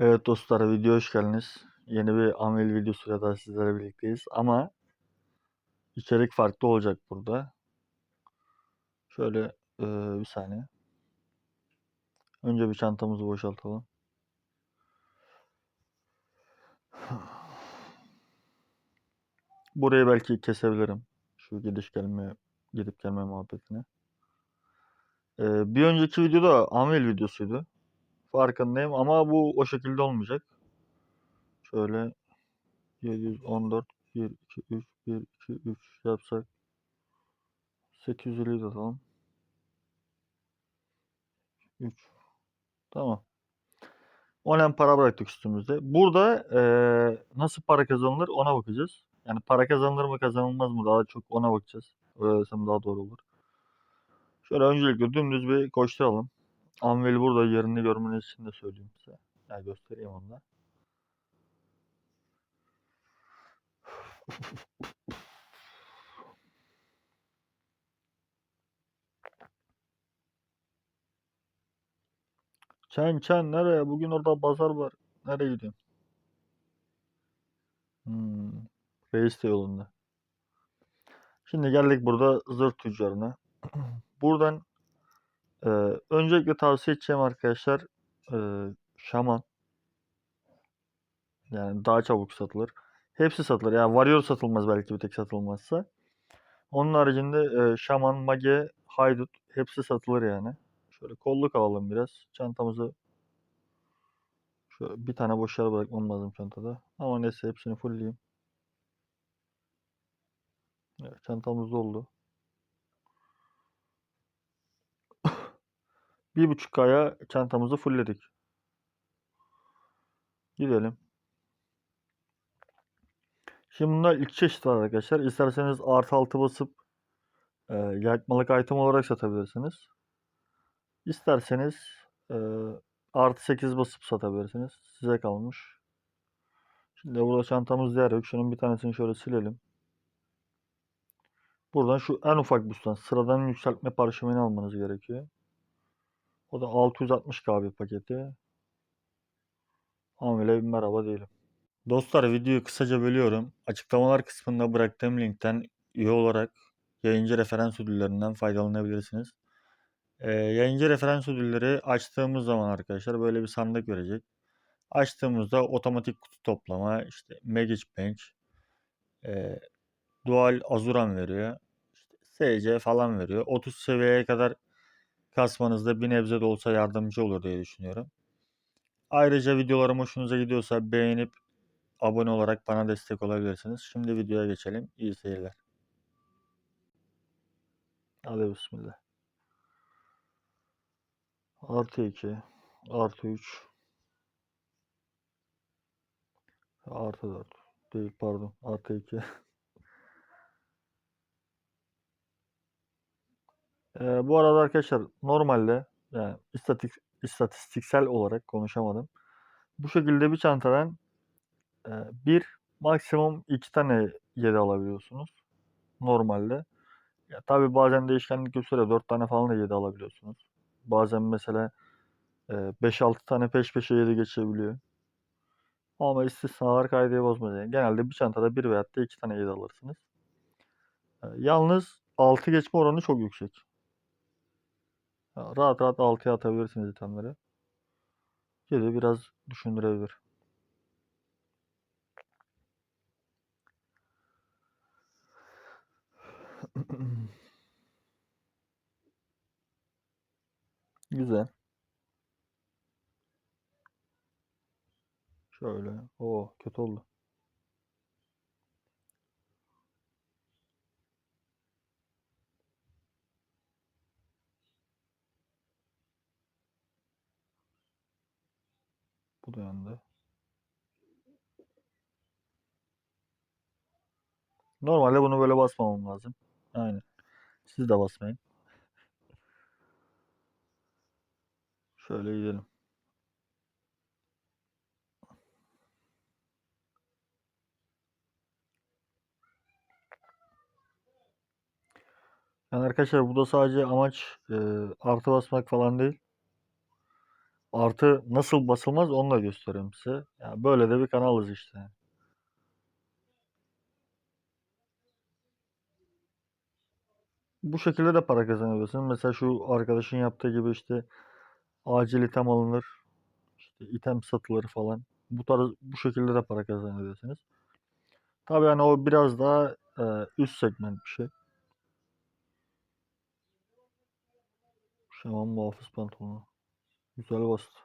Evet dostlar video hoş geldiniz. Yeni bir Amel videosuyla da sizlerle birlikteyiz ama içerik farklı olacak burada. Şöyle e, bir saniye. Önce bir çantamızı boşaltalım. Burayı belki kesebilirim. Şu gidiş gelme, gidip gelme muhabbetine. E, bir önceki videoda Amel videosuydu. Farkındayım ama bu o şekilde olmayacak. Şöyle 714 1 2 3 1 2 3 yapsak 850 de atalım. 3 Tamam. Onen para bıraktık üstümüzde. Burada eee, nasıl para kazanılır ona bakacağız. Yani para kazanılır mı kazanılmaz mı daha çok ona bakacağız. Öyle desem daha doğru olur. Şöyle öncelikle dümdüz bir koşturalım. Anvil burada yerini görmeniz için de söyleyeyim size. Yani göstereyim onu da. Çen çen nereye? Bugün orada pazar var. Nereye gidiyorsun? Hmm, reis de yolunda. Şimdi geldik burada zırh tüccarına. Buradan e, öncelikle tavsiye edeceğim arkadaşlar e, şaman. Yani daha çabuk satılır. Hepsi satılır. Yani varıyor satılmaz belki bir tek satılmazsa. Onun haricinde e, şaman, mage, haydut hepsi satılır yani. Şöyle kolluk alalım biraz. Çantamızı şöyle bir tane boş yer bırakmam lazım çantada. Ama neyse hepsini fullleyeyim. Evet, çantamız doldu. Bir buçuk aya çantamızı fullledik. Gidelim. Şimdi bunlar iki çeşit var arkadaşlar. İsterseniz artı altı basıp e, yakmalık item olarak satabilirsiniz. İsterseniz e, artı 8 basıp satabilirsiniz. Size kalmış. Şimdi burada çantamız yer yok. Şunun bir tanesini şöyle silelim. Buradan şu en ufak bustan sıradan yükseltme parşömeni almanız gerekiyor. O da 660 KB paketi. Amile merhaba diyelim. Dostlar videoyu kısaca bölüyorum. Açıklamalar kısmında bıraktığım linkten üye olarak yayıncı referans ödüllerinden faydalanabilirsiniz. Ee, yayıncı referans ödülleri açtığımız zaman arkadaşlar böyle bir sandık verecek. Açtığımızda otomatik kutu toplama, işte Magic Bench, e, Dual Azuran veriyor. İşte SC falan veriyor. 30 seviyeye kadar kasmanızda bir nebze de olsa yardımcı olur diye düşünüyorum. Ayrıca videolarım hoşunuza gidiyorsa beğenip abone olarak bana destek olabilirsiniz. Şimdi videoya geçelim. İyi seyirler. Hadi bismillah. Artı 2. Artı 3. Artı 4. Değil pardon. Artı 2. Ee, bu arada arkadaşlar normalde yani istatik, istatistiksel olarak konuşamadım. Bu şekilde bir çantadan e, bir maksimum iki tane yedi alabiliyorsunuz. Normalde. Ya tabii bazen değişkenlik gösteriyor. Dört tane falan da yedi alabiliyorsunuz. Bazen mesela e, 5-6 tane peş peşe yedi geçebiliyor. Ama istisnalar kaideyi bozmaz. Genelde bir çantada bir veyahut da iki tane yedi alırsınız. E, yalnız 6 geçme oranı çok yüksek. Rahat rahat 6'ya atabilirsiniz itemleri. 7 biraz düşündürebilir. Güzel. Şöyle. O kötü oldu. Bu da. Normalde bunu böyle basmamam lazım. Aynen. Siz de basmayın. Şöyle gidelim. Yani arkadaşlar burada sadece amaç e, artı basmak falan değil. Artı nasıl basılmaz onu da gösteriyorum size. Yani böyle de bir kanalız işte. Bu şekilde de para kazanabilirsin. Mesela şu arkadaşın yaptığı gibi işte acil item alınır. işte item satılır falan. Bu tarz bu şekilde de para kazanabilirsiniz. Tabii yani o biraz daha e, üst segment bir şey. Şaman muhafız pantolonu. Güzel bastı.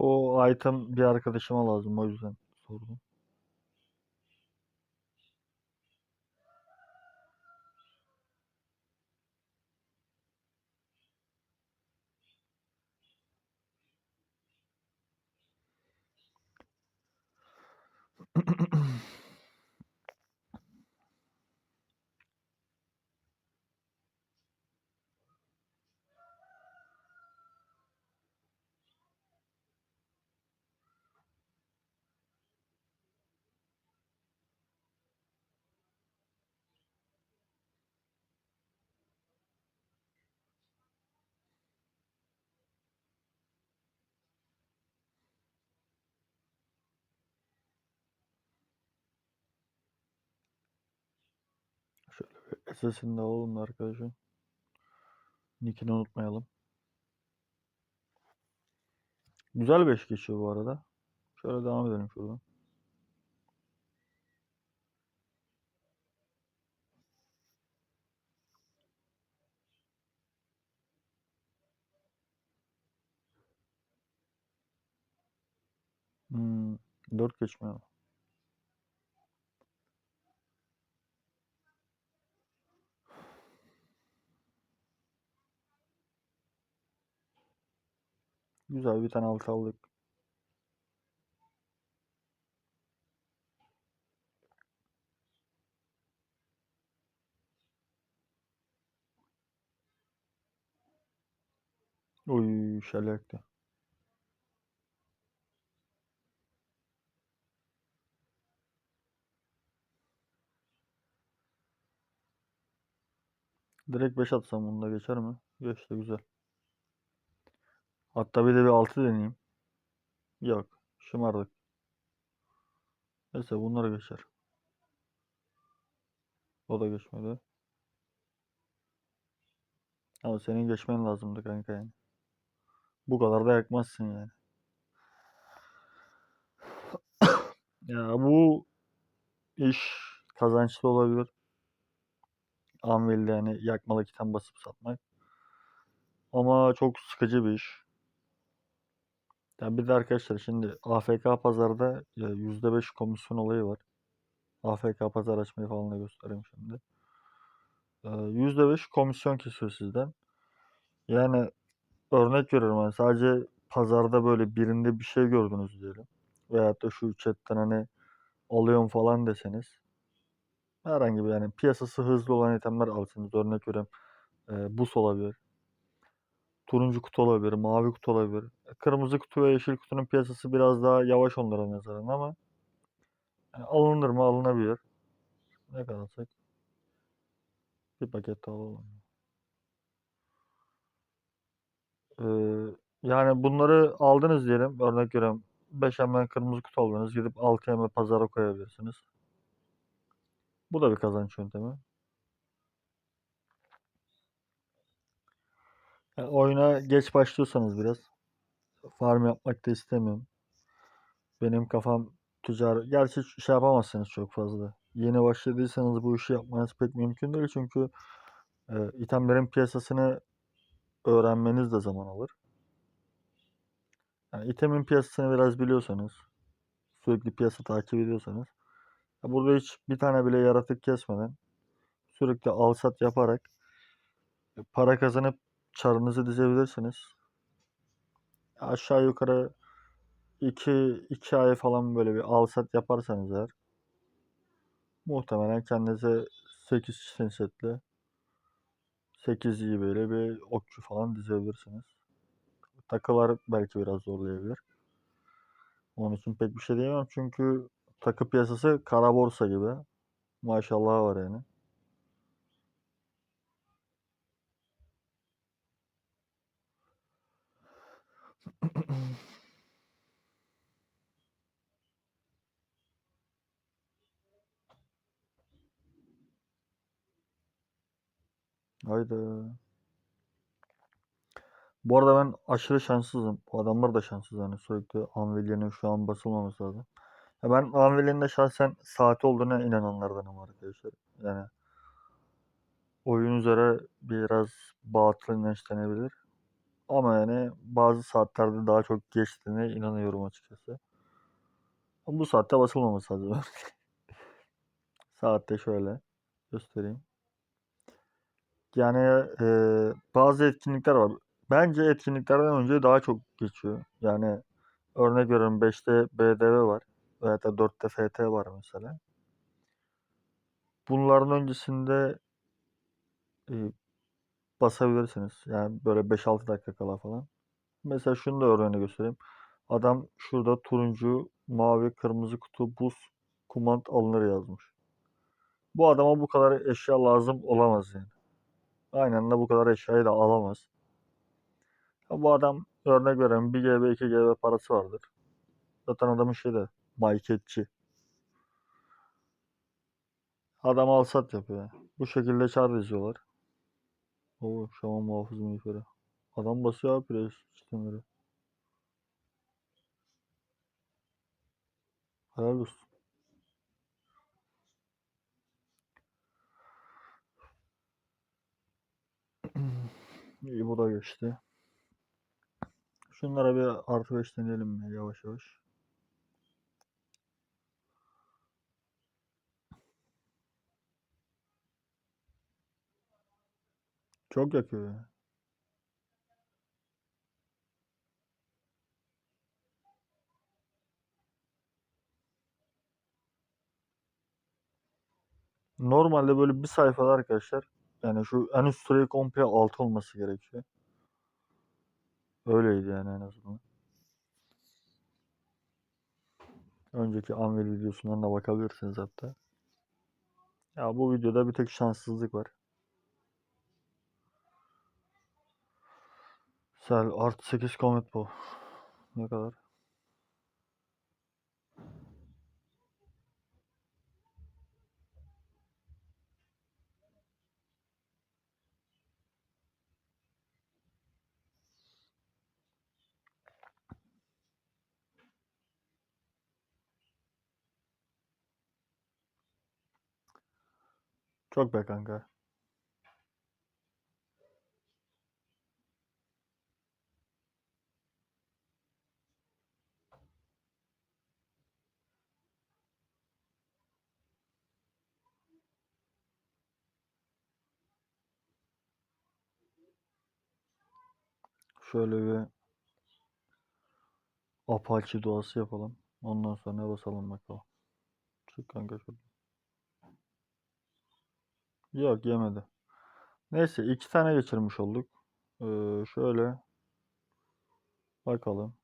O item bir arkadaşıma lazım o yüzden sordum. Şöyle bir SS'ini de alalım da arkadaşım. Nickini unutmayalım. Güzel 5 geçiyor bu arada. Şöyle devam edelim şuradan. Hmm, 4 geçmiyor. Güzel bir tane altı aldık. Oy şöyle yaktı. Direkt 5 atsam bunda geçer mi? Geçti güzel. Hatta bir de bir 6 deneyeyim. Yok. Şımardık. Neyse bunları geçer. O da geçmedi. Ama senin geçmen lazımdı kanka yani. Bu kadar da yakmazsın yani. Ya bu iş kazançlı olabilir. Anvil'de yani yakmalı kiten basıp satmak. Ama çok sıkıcı bir iş. Ya bir de arkadaşlar şimdi AFK pazarda e, %5 komisyon olayı var. AFK pazar açmayı falan da göstereyim şimdi. E, %5 komisyon kesiyor sizden. Yani örnek veriyorum hani sadece pazarda böyle birinde bir şey gördünüz diyelim. Veyahut da şu chatten hani alıyorum falan deseniz. Herhangi bir yani piyasası hızlı olan itemler alsınız. Örnek veriyorum e, bus olabilir. Turuncu kutu olabilir, mavi kutu olabilir. E, Kırmızı kutu ve yeşil kutunun piyasası biraz daha yavaş onlara nazaran ama yani alınır mı alınabilir. Ne kadar? Bir paket daha alalım. Ee, yani bunları aldınız diyelim. Örnek veriyorum. 5 hemen kırmızı kutu aldınız. Gidip 6 hemen pazara koyabilirsiniz. Bu da bir kazanç yöntemi. Yani oyuna geç başlıyorsanız biraz farm yapmak da istemiyorum. Benim kafam ticari. Gerçi şey yapamazsınız çok fazla. Yeni başladıysanız bu işi yapmanız pek mümkün değil çünkü e, itemlerin piyasasını öğrenmeniz de zaman alır. Yani itemin piyasasını biraz biliyorsanız, sürekli piyasa takip ediyorsanız, burada hiç bir tane bile yaratık kesmeden sürekli al sat yaparak e, para kazanıp çarınızı dizebilirsiniz. Aşağı yukarı 2 2 ay falan böyle bir al sat yaparsanız eğer muhtemelen kendinize 8 çitin setli 8 iyi böyle bir okçu falan dizebilirsiniz. Takılar belki biraz zorlayabilir. Onun için pek bir şey diyemem çünkü takı piyasası kara borsa gibi. Maşallah var yani. Haydi. Bu arada ben aşırı şanssızım. Bu adamlar da şanssız yani sürekli Anvilia'nın şu an basılmaması lazım. Ya ben Anvilia'nın de şahsen saati olduğuna inananlardanım arkadaşlar. Yani oyun üzere biraz batıl inanç. Ama yani bazı saatlerde daha çok geçtiğine inanıyorum açıkçası. Ama bu saatte basılmaması lazım. Saatte şöyle göstereyim. Yani e, bazı etkinlikler var. Bence etkinliklerden önce daha çok geçiyor. Yani örnek veriyorum 5'te BDV var. Veya da 4'te FT var mesela. Bunların öncesinde e, basabilirsiniz. Yani böyle 5-6 dakika kala falan. Mesela şunu da örneğini göstereyim. Adam şurada turuncu, mavi, kırmızı kutu, buz, kumand alınır yazmış. Bu adama bu kadar eşya lazım olamaz yani. Aynen de bu kadar eşyayı da alamaz. Ya bu adam örnek veriyorum 1 GB 2 GB parası vardır. Zaten adamın şey de marketçi. Adam al sat yapıyor. Bu şekilde çar diziyorlar. Oo şaman muhafız miğferi. Adam basıyor abi pres sistemleri. Helal olsun. İyi bu da geçti. Şunlara bir artı 5 deneyelim mi yavaş yavaş. Çok yakıyor ya. Normalde böyle bir sayfada arkadaşlar yani şu en üst süreyi komple 6 olması gerekiyor. Öyleydi yani en azından. Önceki Anvil videosundan da bakabilirsiniz hatta. Ya bu videoda bir tek şanssızlık var. Sel artı 8 komet bu. Ne kadar? Çok be kanka. Şöyle bir Apache duası yapalım. Ondan sonra basalım bakalım. Çık kanka şurada. Yok yemedi. Neyse iki tane geçirmiş olduk. Ee, şöyle bakalım.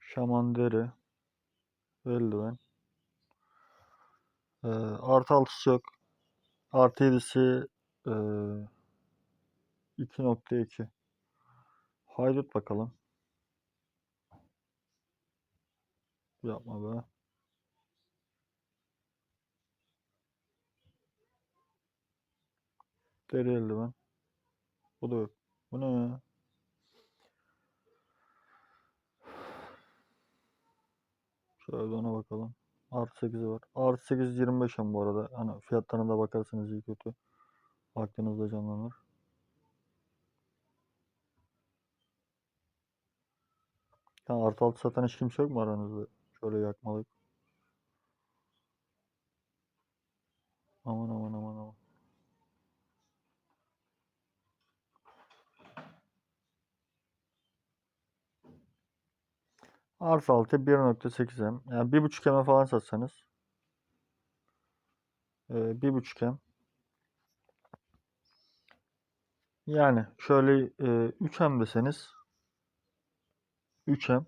Şaman deri. Eldiven. Ee, artı altısı yok. Artı yedisi ee, 2.2. Haydut bakalım. Yapma be. Deri eldiven. Bu da yok. Bu ne? Şöyle ona bakalım. Artı 8 var. Artı 8 25 bu arada. Hani fiyatlarına da bakarsanız iyi kötü. Aklınızda canlanır. Ya artı 6 satan hiç kimse yok mu aranızda? Şöyle yakmalık. Aman aman aman aman. Arsa altı 1.8 M. Yani 1.5 M'e falan satsanız. Ee, 1.5 M. Yani şöyle e, 3 M deseniz 3 M.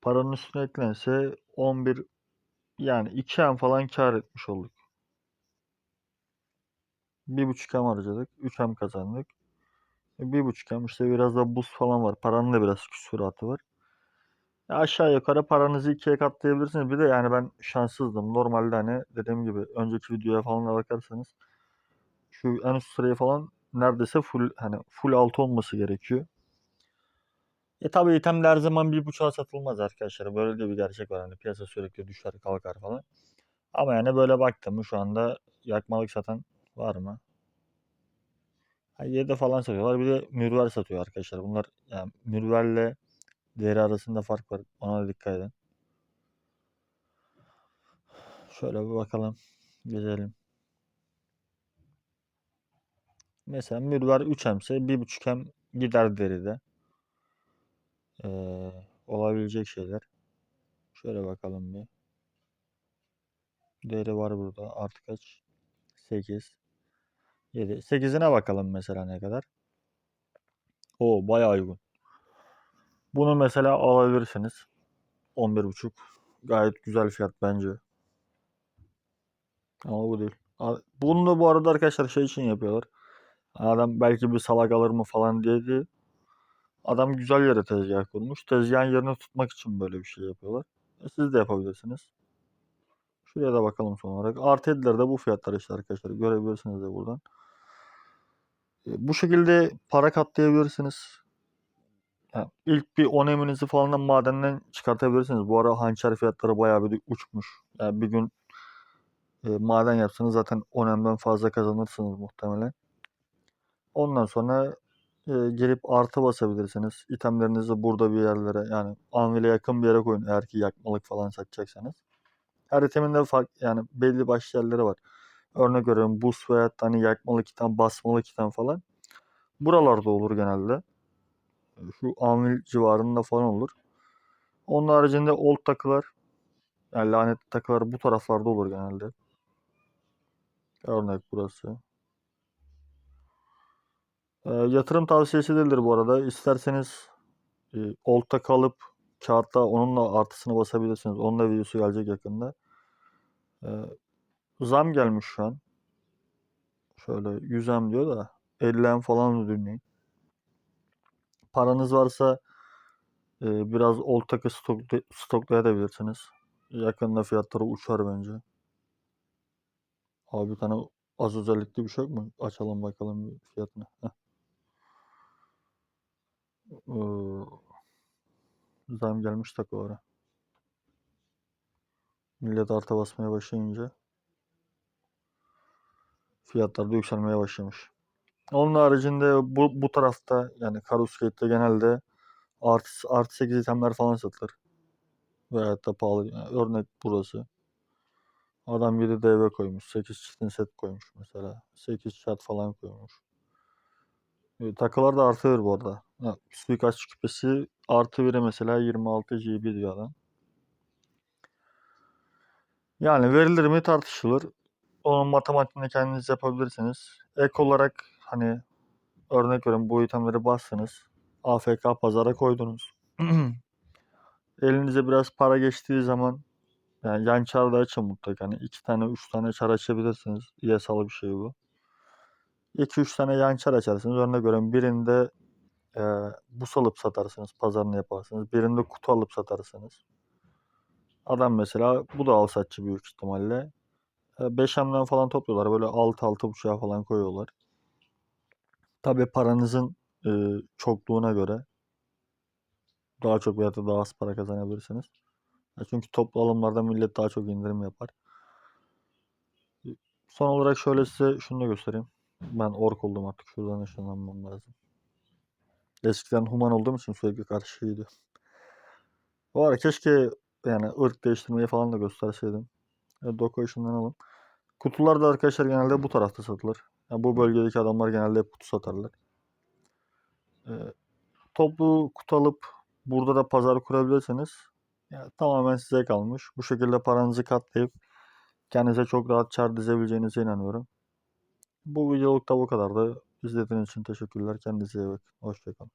Paranın üstüne eklense 11 yani 2 M falan kar etmiş olduk. 1.5 M harcadık. 3 M kazandık. E, Bir buçuk M işte biraz da buz falan var. Paranın da biraz küsuratı var. Ya aşağı yukarı paranızı ikiye katlayabilirsiniz. Bir de yani ben şanssızdım. Normalde hani dediğim gibi önceki videoya falan da bakarsanız şu en üst sırayı falan neredeyse full hani full altı olması gerekiyor. E tabi item her zaman bir buçuğa satılmaz arkadaşlar. Böyle de bir gerçek var. Hani piyasa sürekli düşer kalkar falan. Ama yani böyle baktım şu anda yakmalık satan var mı? Ha, 7 falan satıyorlar. Bir de mürver satıyor arkadaşlar. Bunlar yani mürverle değeri arasında fark var. Ona da dikkat edin. Şöyle bir bakalım. Gezelim. Mesela mürver 3 emse 1.5 em gider deride. Ee, olabilecek şeyler. Şöyle bakalım bir. Değeri var burada. Artı kaç? 8. 7. 8'ine bakalım mesela ne kadar. O bayağı uygun. Bunu mesela alabilirsiniz. 11.5. Gayet güzel fiyat bence. Ama bu değil. Bunu da bu arada arkadaşlar şey için yapıyorlar. Adam belki bir salak alır mı falan diye değil. Adam güzel yere tezgah kurmuş. Tezgahın yerini tutmak için böyle bir şey yapıyorlar. E siz de yapabilirsiniz. Şuraya da bakalım son olarak. Artı 7'ler de bu fiyatlar işte arkadaşlar. Görebilirsiniz de buradan. E, bu şekilde para katlayabilirsiniz. Yani ilk bir 10 eminizi falan da madenden çıkartabilirsiniz. Bu ara hançer fiyatları bayağı bir uçmuş. Yani bir gün e, maden yapsanız zaten 10 emden fazla kazanırsınız muhtemelen. Ondan sonra e, gelip artı basabilirsiniz. İtemlerinizi burada bir yerlere yani anvile yakın bir yere koyun eğer ki yakmalık falan satacaksanız. Her itemin de fark, yani belli başlı yerleri var. Örnek veriyorum buz veya hani yakmalık item, basmalık item falan. Buralarda olur genelde. Şu anvil civarında falan olur. Onun haricinde old takılar yani lanetli takılar bu taraflarda olur genelde. Örnek burası. E, yatırım tavsiyesi değildir bu arada. İsterseniz e, old takı alıp kağıtta onunla artısını basabilirsiniz. Onun da videosu gelecek yakında. E, zam gelmiş şu an. Şöyle 100 em diyor da 50 em falan dinleyin. Paranız varsa e, biraz old takı stok, stoklayabilirsiniz. Yakında fiyatları uçar bence. Abi bir tane az özellikli bir şey yok mu? Açalım bakalım fiyatını. Heh. Zam gelmiş takılara. Millet arta basmaya başlayınca fiyatlar da yükselmeye başlamış. Onun haricinde bu, bu tarafta yani Karusgate'de genelde artı, artı 8 itemler falan satılır. Veyahut da pahalı. Yani örnek burası. Adam 7 DB koymuş. 8 çiftin set koymuş mesela. 8 çat falan koymuş. Takılar da artı bir bu arada. Ha, suikast küpesi artı 1'e mesela 26 GB diyor adam. Yani verilir mi tartışılır. Onun matematiğini kendiniz yapabilirsiniz. Ek olarak hani örnek veriyorum bu itemleri bastınız. AFK pazara koydunuz. Elinize biraz para geçtiği zaman yani yan çar da açın mutlaka. Yani iki tane, üç tane çar açabilirsiniz. Yasalı bir şey bu. 2-3 tane yan çar açarsınız. Örnek veriyorum birinde e, bus alıp satarsınız. Pazarını yaparsınız. Birinde kutu alıp satarsınız. Adam mesela bu da al satçı büyük ihtimalle. 5 emden falan topluyorlar. Böyle 6-6.5'a falan koyuyorlar. Tabi paranızın e, çokluğuna göre daha çok veya da daha az para kazanabilirsiniz. Ya çünkü toplu alımlarda millet daha çok indirim yapar. Son olarak şöyle size şunu da göstereyim. Ben ork oldum artık. Şuradan ışınlanmam lazım. Eskiden human olduğum için sürekli karşıydı. Bu arada keşke yani ırk değiştirmeyi falan da gösterseydim. E, Doku ışınlanalım. Kutular da arkadaşlar genelde bu tarafta satılır. Yani bu bölgedeki adamlar genelde hep kutu satarlar. E, toplu kutu alıp burada da pazar kurabilirsiniz. Ya, tamamen size kalmış. Bu şekilde paranızı katlayıp kendinize çok rahat kâr dizebileceğinize inanıyorum. Bu videoluk da bu kadardı. İzlediğiniz için teşekkürler. Kendinize iyi bakın. Hoşça kalın.